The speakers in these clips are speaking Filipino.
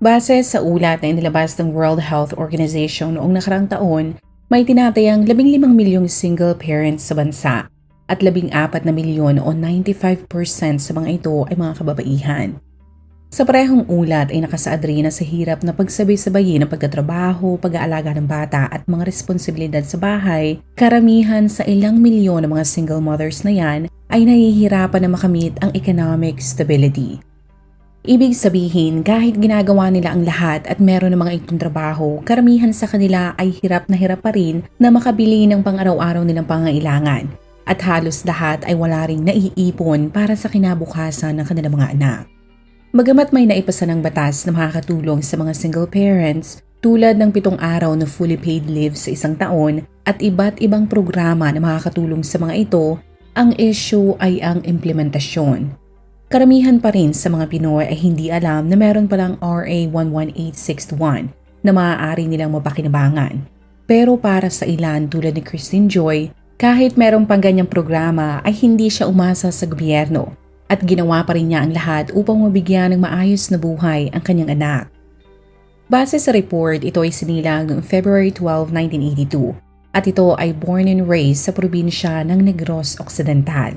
Base sa ulat na inilabas ng World Health Organization noong nakarang taon, may tinatayang 15 milyong single parents sa bansa at 14 na milyon o 95% sa mga ito ay mga kababaihan. Sa parehong ulat ay nakasaad rin na sa hirap na pagsabay-sabayin ng pagtatrabaho, pag-aalaga ng bata at mga responsibilidad sa bahay, karamihan sa ilang milyon ng mga single mothers na yan ay nahihirapan na makamit ang economic stability. Ibig sabihin, kahit ginagawa nila ang lahat at meron ng mga itong trabaho, karamihan sa kanila ay hirap na hirap pa rin na makabili ng pang-araw-araw nilang pangailangan. At halos lahat ay wala ring naiipon para sa kinabukasan ng kanilang mga anak. Magamat may naipasa ng batas na makakatulong sa mga single parents tulad ng pitong araw na fully paid leave sa isang taon at iba't ibang programa na makakatulong sa mga ito, ang issue ay ang implementasyon. Karamihan pa rin sa mga Pinoy ay hindi alam na meron palang RA 11861 na maaari nilang mapakinabangan. Pero para sa ilan tulad ni Christine Joy, kahit meron pang ganyang programa ay hindi siya umasa sa gobyerno at ginawa pa rin niya ang lahat upang mabigyan ng maayos na buhay ang kanyang anak. Base sa report, ito ay sinilang noong February 12, 1982 at ito ay born and raised sa probinsya ng Negros Occidental.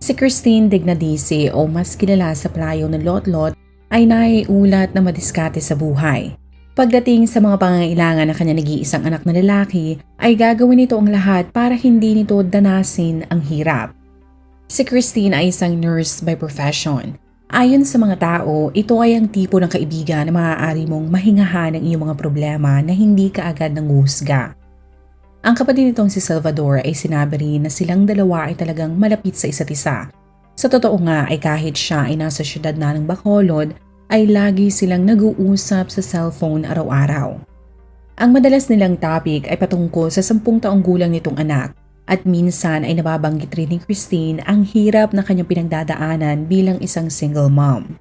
Si Christine Dignadice o mas kilala sa playo na Lot-Lot ay naiulat na madiskate sa buhay. Pagdating sa mga pangangailangan ng kanya nag-iisang anak na lalaki, ay gagawin nito ang lahat para hindi nito danasin ang hirap. Si Christine ay isang nurse by profession. Ayon sa mga tao, ito ay ang tipo ng kaibigan na maaari mong mahingahan ang iyong mga problema na hindi ka agad nanguhusga. Ang kapatid nitong si Salvador ay sinabi rin na silang dalawa ay talagang malapit sa isa't isa. Sa totoo nga ay kahit siya ay nasa syudad na ng Bacolod, ay lagi silang nag-uusap sa cellphone araw-araw. Ang madalas nilang topic ay patungkol sa sampung taong gulang nitong anak at minsan ay nababanggit rin ni Christine ang hirap na kanyang pinagdadaanan bilang isang single mom.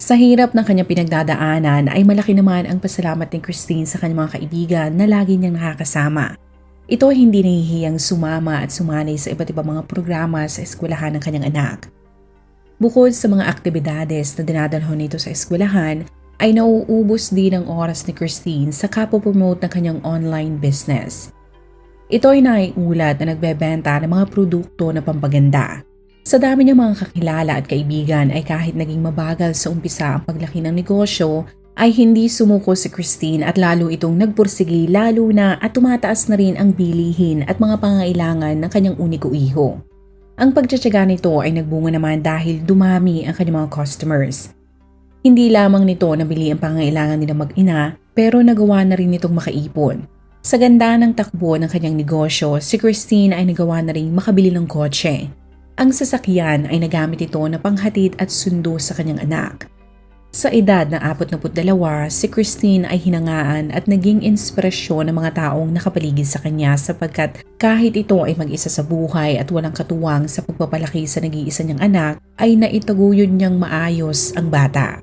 Sa hirap ng kanyang pinagdadaanan ay malaki naman ang pasalamat ni Christine sa kanyang mga kaibigan na lagi niyang nakakasama. Ito ay hindi nahihiyang sumama at sumanay sa iba't ibang mga programa sa eskwelahan ng kanyang anak. Bukod sa mga aktibidades na dinadalhon nito sa eskwelahan, ay nauubos din ang oras ni Christine sa kapopromote ng kanyang online business. Ito ay naiulat na nagbebenta ng mga produkto na pampaganda. Sa dami niyang mga kakilala at kaibigan ay kahit naging mabagal sa umpisa ang paglaki ng negosyo, ay hindi sumuko si Christine at lalo itong nagpursigi lalo na at tumataas na rin ang bilihin at mga pangailangan ng kanyang uniko iho. Ang pagtsatsaga nito ay nagbunga naman dahil dumami ang kanyang mga customers. Hindi lamang nito nabili ang pangailangan nila mag-ina pero nagawa na rin nitong makaipon. Sa ganda ng takbo ng kanyang negosyo, si Christine ay nagawa na rin makabili ng kotse. Ang sasakyan ay nagamit ito na panghatid at sundo sa kanyang anak. Sa edad na 42, si Christine ay hinangaan at naging inspirasyon ng mga taong nakapaligid sa kanya sapagkat kahit ito ay mag-isa sa buhay at walang katuwang sa pagpapalaki sa nag-iisa niyang anak, ay naitaguyod niyang maayos ang bata.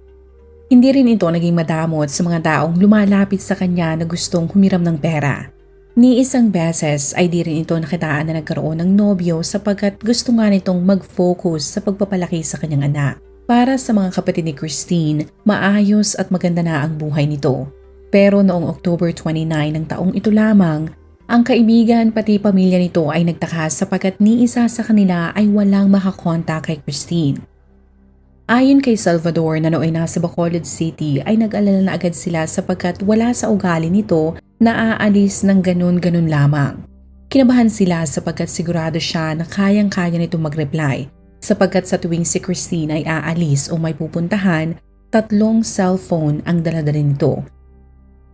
Hindi rin ito naging madamot sa mga taong lumalapit sa kanya na gustong humiram ng pera. Ni isang beses ay di rin ito nakitaan na nagkaroon ng nobyo sapagkat gusto nga nitong mag-focus sa pagpapalaki sa kanyang anak. Para sa mga kapatid ni Christine, maayos at maganda na ang buhay nito. Pero noong October 29 ng taong ito lamang, ang kaibigan pati pamilya nito ay nagtaka sapagkat ni isa sa kanila ay walang makakonta kay Christine. Ayon kay Salvador na nooy nasa Bacolod City ay nag-alala na agad sila sapagkat wala sa ugali nito na aalis ng ganun-ganun lamang. Kinabahan sila sapagkat sigurado siya na kayang-kaya nitong mag-reply sapagkat sa tuwing si Christine ay aalis o may pupuntahan, tatlong cellphone ang daladala nito.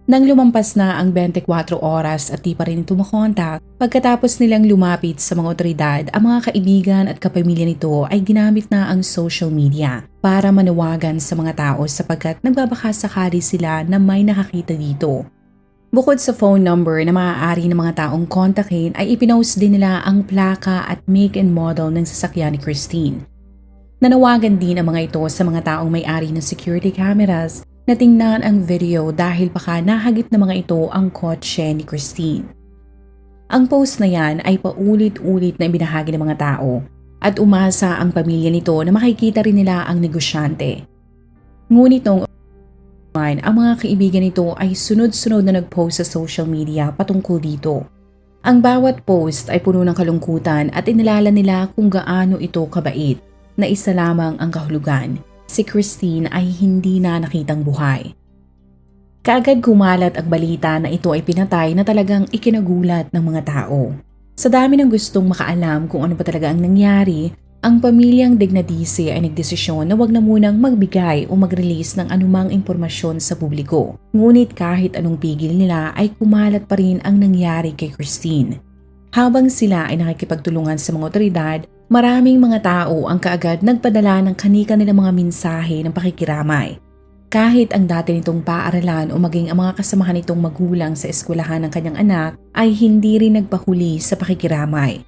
Nang lumampas na ang 24 oras at di pa rin ito makontak, pagkatapos nilang lumapit sa mga otoridad, ang mga kaibigan at kapamilya nito ay ginamit na ang social media para manawagan sa mga tao sapagkat nagbabaka sakali sila na may nakakita dito. Bukod sa phone number na maaari ng mga taong kontakin ay ipinost din nila ang plaka at make and model ng sasakyan ni Christine. Nanawagan din ang mga ito sa mga taong may-ari ng security cameras na tingnan ang video dahil baka nahagip na mga ito ang kotse ni Christine. Ang post na yan ay paulit-ulit na ibinahagi ng mga tao at umasa ang pamilya nito na makikita rin nila ang negosyante. Ngunit noong ang mga kaibigan nito ay sunod-sunod na nag-post sa social media patungkol dito. Ang bawat post ay puno ng kalungkutan at inilala nila kung gaano ito kabait na isa lamang ang kahulugan si Christine ay hindi na nakitang buhay. Kaagad kumalat ang balita na ito ay pinatay na talagang ikinagulat ng mga tao. Sa dami ng gustong makaalam kung ano ba talaga ang nangyari, ang pamilyang Dignadisi ay nagdesisyon na wag na munang magbigay o mag-release ng anumang impormasyon sa publiko. Ngunit kahit anong pigil nila ay kumalat pa rin ang nangyari kay Christine. Habang sila ay nakikipagtulungan sa mga otoridad, Maraming mga tao ang kaagad nagpadala ng kanika nilang mga mensahe ng pakikiramay. Kahit ang dati nitong paaralan o maging ang mga kasamahan nitong magulang sa eskwelahan ng kanyang anak ay hindi rin nagpahuli sa pakikiramay.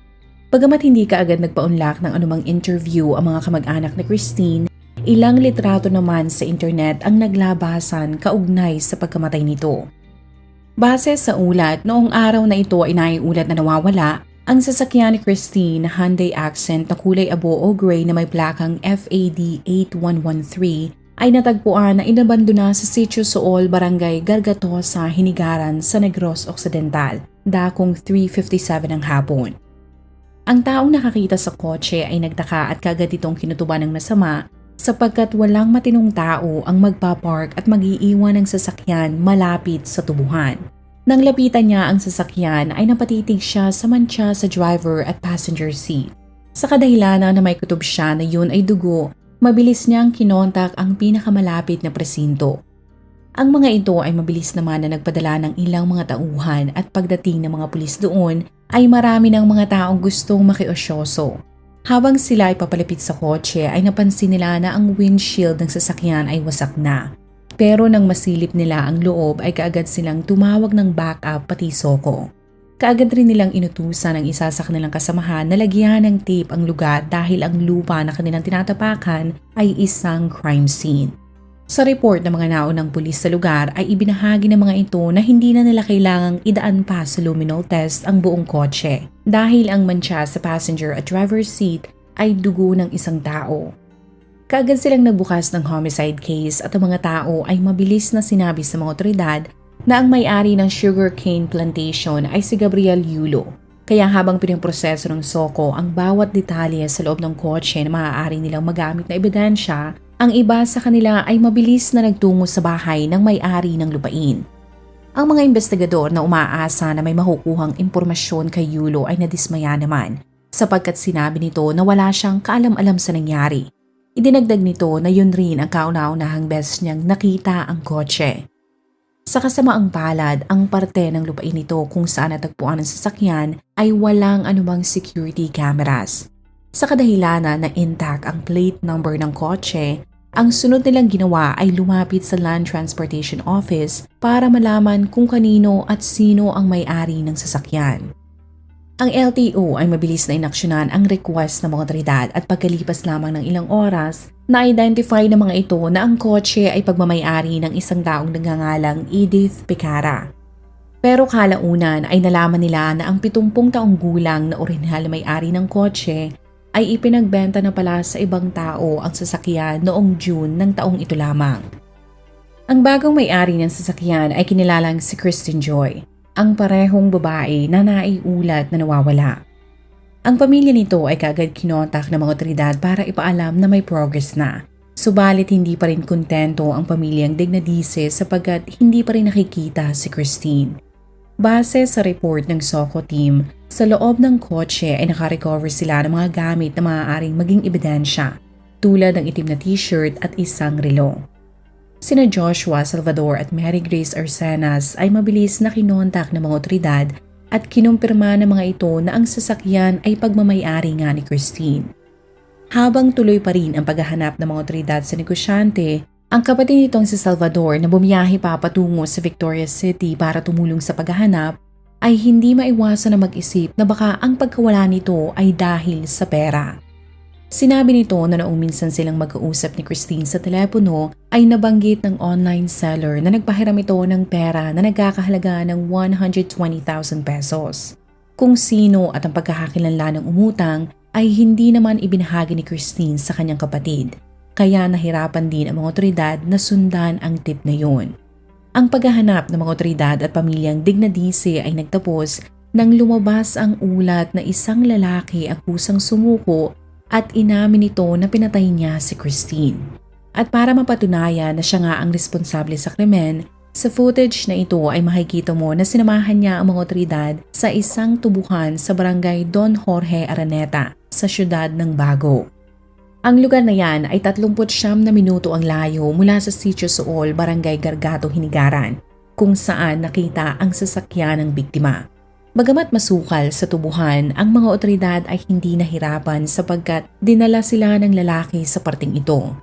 Pagamat hindi kaagad nagpaunlak ng anumang interview ang mga kamag-anak ni Christine, ilang litrato naman sa internet ang naglabasan kaugnay sa pagkamatay nito. Base sa ulat, noong araw na ito ay naiulat na nawawala ang sasakyan ni Christine Hyundai Accent na kulay abo o gray na may plakang FAD 8113 ay natagpuan na inabandona sa Sitio Sool, Barangay Gargatosa, Hinigaran sa Negros Occidental, dakong 3.57 ng hapon. Ang taong nakakita sa kotse ay nagtaka at kagad itong kinutuban ng masama sapagkat walang matinong tao ang magpapark at mag-iiwan ng sasakyan malapit sa tubuhan. Nang lapitan niya ang sasakyan ay napatitig siya sa mantsa sa driver at passenger seat. Sa kadahilanan na may kutob siya na yun ay dugo, mabilis niyang kinontak ang pinakamalapit na presinto. Ang mga ito ay mabilis naman na nagpadala ng ilang mga tauhan at pagdating ng mga pulis doon ay marami ng mga taong gustong makiosyoso. Habang sila ay papalapit sa kotse ay napansin nila na ang windshield ng sasakyan ay wasak na. Pero nang masilip nila ang loob ay kaagad silang tumawag ng backup pati soko. Kaagad rin nilang inutusan ang isa sa kanilang kasamahan na lagyan ng tape ang lugar dahil ang lupa na kanilang tinatapakan ay isang crime scene. Sa report ng mga naunang pulis sa lugar ay ibinahagi ng mga ito na hindi na nila kailangang idaan pa sa luminol test ang buong kotse dahil ang mancha sa passenger at driver's seat ay dugo ng isang tao. Kaagad silang nagbukas ng homicide case at ang mga tao ay mabilis na sinabi sa mga otoridad na ang may-ari ng sugarcane plantation ay si Gabriel Yulo. Kaya habang pinaproseso ng Soko ang bawat detalye sa loob ng kotse na maaari nilang magamit na ebidensya, ang iba sa kanila ay mabilis na nagtungo sa bahay ng may-ari ng lupain. Ang mga investigador na umaasa na may makukuhang impormasyon kay Yulo ay nadismaya naman sapagkat sinabi nito na wala siyang kaalam-alam sa nangyari Idinagdag nito na yun rin ang kauna-unahang beses niyang nakita ang kotse. Sa kasamaang palad, ang parte ng lupain nito kung saan natagpuan ang sasakyan ay walang anumang security cameras. Sa kadahilanan na intact ang plate number ng kotse, ang sunod nilang ginawa ay lumapit sa Land Transportation Office para malaman kung kanino at sino ang may-ari ng sasakyan. Ang LTO ay mabilis na inaksyonan ang request ng mga otoridad at pagkalipas lamang ng ilang oras, na-identify ng mga ito na ang kotse ay pagmamayari ng isang taong nagngangalang Edith Picara. Pero kalaunan ay nalaman nila na ang 70 taong gulang na orihinal na may-ari ng kotse ay ipinagbenta na pala sa ibang tao ang sasakyan noong June ng taong ito lamang. Ang bagong may-ari ng sasakyan ay kinilalang si Kristen Joy ang parehong babae na naiulat na nawawala. Ang pamilya nito ay kagad kinontak ng mga otoridad para ipaalam na may progress na. Subalit hindi pa rin kontento ang pamilyang Dignadise sapagkat hindi pa rin nakikita si Christine. Base sa report ng SOCO team, sa loob ng kotse ay nakarecover sila ng mga gamit na maaaring maging ebidensya tulad ng itim na t-shirt at isang relo. Sina Joshua Salvador at Mary Grace Arsenas ay mabilis na kinontak ng mga otoridad at kinumpirma ng mga ito na ang sasakyan ay pagmamayari nga ni Christine. Habang tuloy pa rin ang paghahanap ng mga otoridad sa negosyante, ang kapatid nitong si Salvador na bumiyahe pa patungo sa Victoria City para tumulong sa paghahanap ay hindi maiwasan na mag-isip na baka ang pagkawala nito ay dahil sa pera. Sinabi nito na noong minsan silang mag-uusap ni Christine sa telepono ay nabanggit ng online seller na nagpahiram ito ng pera na nagkakahalaga ng 120,000 pesos. Kung sino at ang pagkakakilanlan ng umutang ay hindi naman ibinahagi ni Christine sa kanyang kapatid, kaya nahirapan din ang mga otoridad na sundan ang tip na yun. Ang paghahanap ng mga otoridad at pamilyang Dignadice ay nagtapos nang lumabas ang ulat na isang lalaki ang kusang sumuko at inamin nito na pinatay niya si Christine. At para mapatunayan na siya nga ang responsable sa krimen, sa footage na ito ay makikita mo na sinamahan niya ang mga otoridad sa isang tubuhan sa barangay Don Jorge Araneta sa syudad ng Bago. Ang lugar na yan ay 39 na minuto ang layo mula sa Sitio Suol, Barangay Gargato, Hinigaran, kung saan nakita ang sasakyan ng biktima. Bagamat masukal sa tubuhan, ang mga otoridad ay hindi nahirapan sapagkat dinala sila ng lalaki sa parting ito.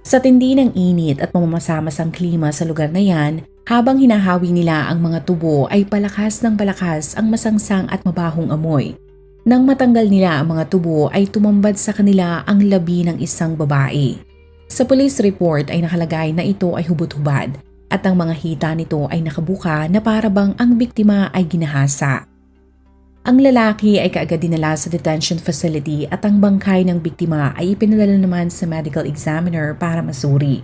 Sa tindi ng init at mamamasamasang klima sa lugar na yan, habang hinahawi nila ang mga tubo ay palakas ng palakas ang masangsang at mabahong amoy. Nang matanggal nila ang mga tubo ay tumambad sa kanila ang labi ng isang babae. Sa police report ay nakalagay na ito ay hubot-hubad at ang mga hita nito ay nakabuka na parabang ang biktima ay ginahasa. Ang lalaki ay kaagad dinala sa detention facility at ang bangkay ng biktima ay ipinadala naman sa medical examiner para masuri.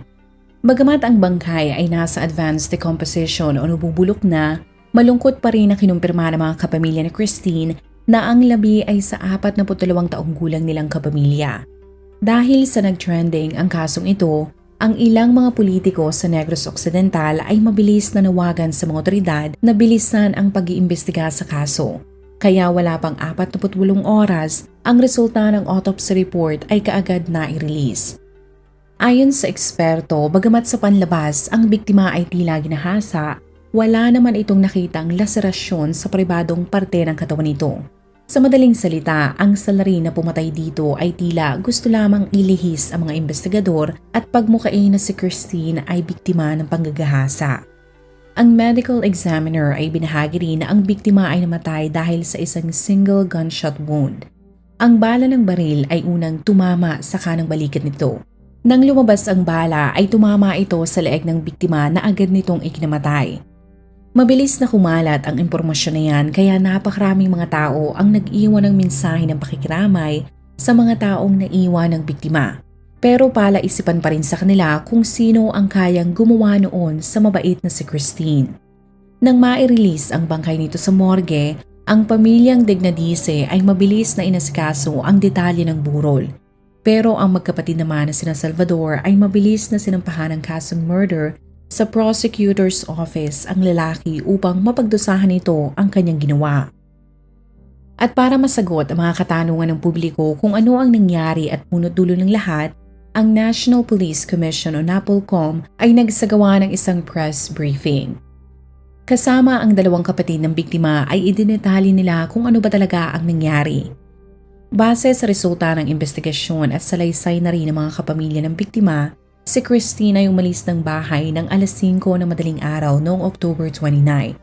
Bagamat ang bangkay ay nasa advanced decomposition o nabubulok na, malungkot pa rin na kinumpirma ng mga kapamilya ni Christine na ang labi ay sa 42 taong gulang nilang kapamilya. Dahil sa nagtrending ang kasong ito, ang ilang mga politiko sa Negros Occidental ay mabilis na nawagan sa mga otoridad na bilisan ang pag-iimbestiga sa kaso. Kaya wala pang 48 oras, ang resulta ng autopsy report ay kaagad na i-release. Ayon sa eksperto, bagamat sa panlabas ang biktima ay tila ginahasa, wala naman itong nakitang laserasyon sa pribadong parte ng katawan nito. Sa madaling salita, ang salarin na pumatay dito ay tila gusto lamang ilihis ang mga investigador at pagmukain na si Christine ay biktima ng panggagahasa. Ang medical examiner ay binahagi rin na ang biktima ay namatay dahil sa isang single gunshot wound. Ang bala ng baril ay unang tumama sa kanang balikat nito. Nang lumabas ang bala ay tumama ito sa leeg ng biktima na agad nitong ikinamatay. Mabilis na kumalat ang impormasyon na yan kaya napakaraming mga tao ang nag-iwan ng mensahe ng pakikiramay sa mga taong naiwan ng biktima. Pero pala isipan pa rin sa kanila kung sino ang kayang gumawa noon sa mabait na si Christine. Nang mai-release ang bangkay nito sa morgue, ang pamilyang Dignadice ay mabilis na inasikaso ang detalye ng burol. Pero ang magkapatid naman na sina Salvador ay mabilis na sinampahan ng kasong murder sa prosecutor's office ang lalaki upang mapagdusahan ito ang kanyang ginawa. At para masagot ang mga katanungan ng publiko kung ano ang nangyari at punot dulo ng lahat, ang National Police Commission o NAPOLCOM ay nagsagawa ng isang press briefing. Kasama ang dalawang kapatid ng biktima ay idinetali nila kung ano ba talaga ang nangyari. Base sa resulta ng investigasyon at salaysay na rin ng mga kapamilya ng biktima, Si Christina ay umalis ng bahay ng alas 5 na madaling araw noong October 29.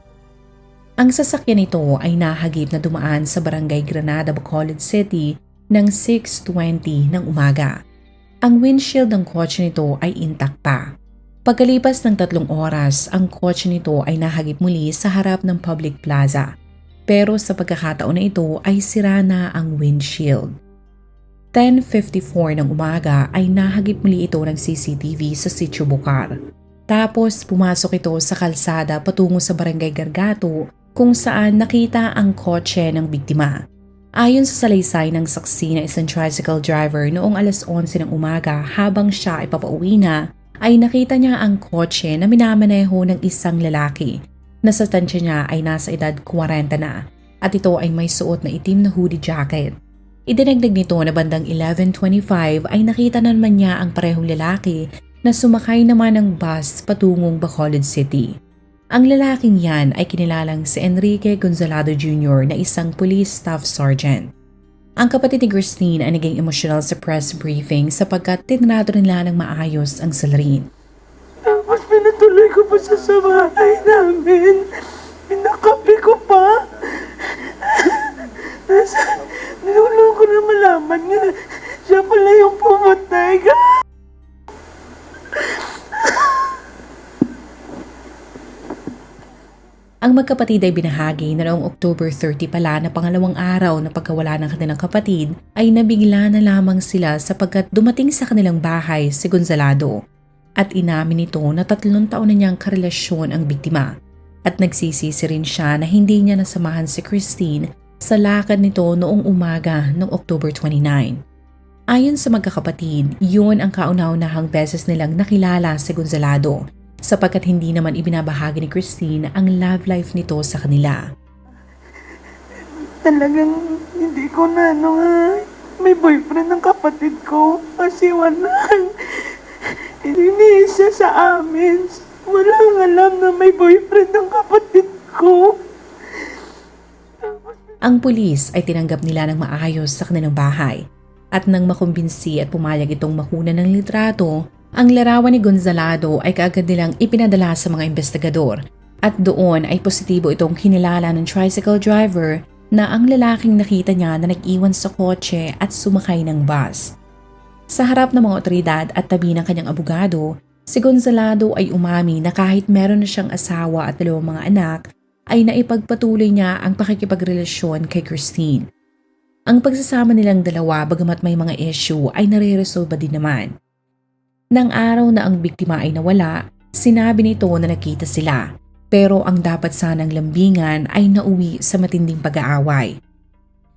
Ang sasakyan nito ay nahagip na dumaan sa barangay Granada, Bacolod City ng 6.20 ng umaga. Ang windshield ng kotse nito ay intact pa. Pagkalipas ng tatlong oras, ang kotse nito ay nahagip muli sa harap ng public plaza. Pero sa pagkakataon na ito ay sira na ang windshield. 10.54 ng umaga ay nahagip muli ito ng CCTV sa Sitio Bucar. Tapos pumasok ito sa kalsada patungo sa Barangay Gargato kung saan nakita ang kotse ng biktima. Ayon sa salaysay ng saksi na isang tricycle driver noong alas 11 ng umaga habang siya ay papauwi na, ay nakita niya ang kotse na minamaneho ng isang lalaki na sa tansya niya ay nasa edad 40 na at ito ay may suot na itim na hoodie jacket. Idinagdag nito na bandang 11.25 ay nakita na naman niya ang parehong lalaki na sumakay naman ng bus patungong Bacolod City. Ang lalaking yan ay kinilalang si Enrique Gonzalado Jr. na isang police staff sergeant. Ang kapatid ni Christine ay naging emosyonal sa press briefing sapagkat tinrato nila ng maayos ang salarin. Tapos pinatuloy ko pa sa bahay namin. Pinakapi ko pa. Nasa, nilulo ko na malaman niya. Siya pala yung pumatay. Ang magkapatid ay binahagi na noong October 30 pala na pangalawang araw na pagkawala ng kanilang kapatid ay nabigla na lamang sila sapagkat dumating sa kanilang bahay si Gonzalado at inamin nito na tatlong taon na niyang karelasyon ang biktima at nagsisisi rin siya na hindi niya nasamahan si Christine sa lakad nito noong umaga ng October 29. Ayon sa magkakapatid, yun ang kauna-unahang beses nilang nakilala si Gonzalado sapagkat hindi naman ibinabahagi ni Christine ang love life nito sa kanila. Talagang hindi ko na ano nga. May boyfriend ng kapatid ko. Kasi walang hindi siya sa amin. Walang alam na may boyfriend ng kapatid ko. Ang pulis ay tinanggap nila ng maayos sa kanilang bahay at nang makumbinsi at pumayag itong makuna ng litrato, ang larawan ni Gonzalado ay kaagad nilang ipinadala sa mga investigador at doon ay positibo itong kinilala ng tricycle driver na ang lalaking nakita niya na nag-iwan sa kotse at sumakay ng bus. Sa harap ng mga otoridad at tabi ng kanyang abogado, si Gonzalado ay umami na kahit meron na siyang asawa at dalawang mga anak, ay naipagpatuloy niya ang pakikipagrelasyon kay Christine. Ang pagsasama nilang dalawa bagamat may mga issue ay nare-resolve din naman. Nang araw na ang biktima ay nawala, sinabi nito na nakita sila pero ang dapat sanang lambingan ay nauwi sa matinding pag-aaway.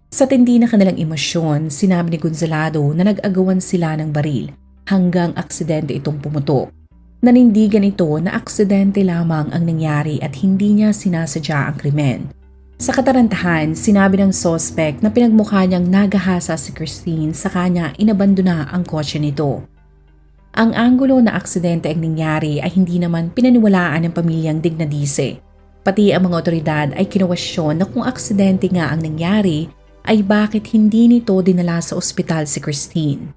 Sa tindi na kanilang emosyon, sinabi ni Gonzalado na nag-agawan sila ng baril hanggang aksidente itong pumutok. Nanindigan ito na aksidente lamang ang nangyari at hindi niya sinasadya ang krimen. Sa katarantahan, sinabi ng sospek na pinagmukha niyang nagahasa si Christine sa kanya inabandona ang kotse nito. Ang anggulo na aksidente ang nangyari ay hindi naman pinaniwalaan ng pamilyang Dignadice. Pati ang mga otoridad ay kinwestiyon na kung aksidente nga ang nangyari ay bakit hindi nito dinala sa ospital si Christine.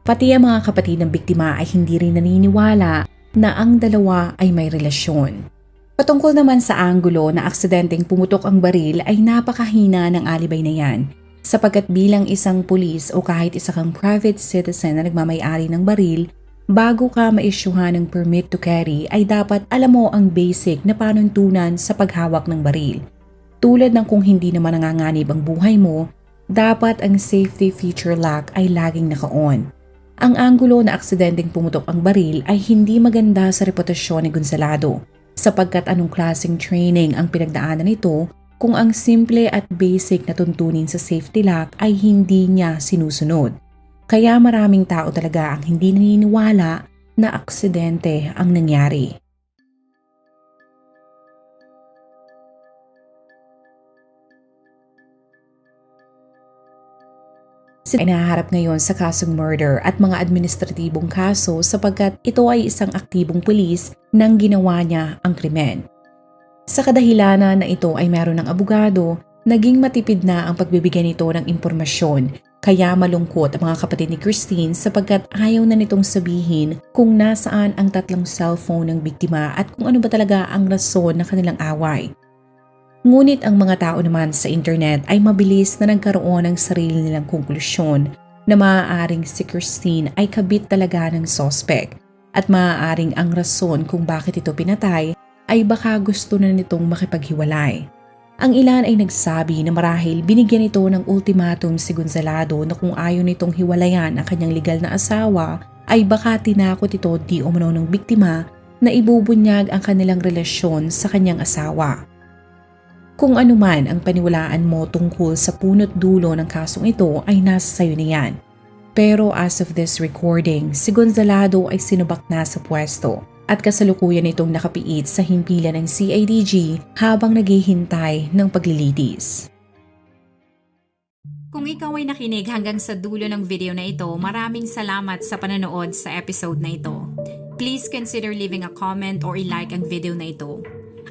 Pati ang mga kapatid ng biktima ay hindi rin naniniwala na ang dalawa ay may relasyon. Patungkol naman sa anggulo na aksidenteng pumutok ang baril ay napakahina ng alibay na yan sapagkat bilang isang pulis o kahit isa kang private citizen na nagmamayari ng baril, bago ka maisyuhan ng permit to carry ay dapat alam mo ang basic na panuntunan sa paghawak ng baril. Tulad ng kung hindi naman nanganganib ang buhay mo, dapat ang safety feature lock ay laging naka-on. Ang anggulo na aksidenteng pumutok ang baril ay hindi maganda sa reputasyon ni Gonzalado sapagkat anong klaseng training ang pinagdaanan nito kung ang simple at basic na tuntunin sa safety lock ay hindi niya sinusunod. Kaya maraming tao talaga ang hindi naniniwala na aksidente ang nangyari. Sila ay nahaharap ngayon sa kasong murder at mga administratibong kaso sapagkat ito ay isang aktibong pulis nang ginawa niya ang krimen. Sa kadahilanan na ito ay meron ng abogado, naging matipid na ang pagbibigay nito ng impormasyon kaya malungkot ang mga kapatid ni Christine sapagkat ayaw na nitong sabihin kung nasaan ang tatlong cellphone ng biktima at kung ano ba talaga ang rason ng kanilang away. Ngunit ang mga tao naman sa internet ay mabilis na nagkaroon ng sarili nilang konklusyon na maaaring si Christine ay kabit talaga ng sospek at maaaring ang rason kung bakit ito pinatay ay baka gusto na nitong makipaghiwalay. Ang ilan ay nagsabi na marahil binigyan ito ng ultimatum si Gonzalado na kung ayaw nitong hiwalayan ang kanyang legal na asawa ay baka tinakot ito di umano ng biktima na ibubunyag ang kanilang relasyon sa kanyang asawa. Kung ano man ang paniwalaan mo tungkol sa punot dulo ng kasong ito ay nasa sayo na yan. Pero as of this recording, si Gonzalado ay sinubak na sa pwesto at kasalukuyan itong nakapiit sa himpilan ng CIDG habang naghihintay ng paglilitis. Kung ikaw ay nakinig hanggang sa dulo ng video na ito, maraming salamat sa panonood sa episode na ito. Please consider leaving a comment or i-like ang video na ito.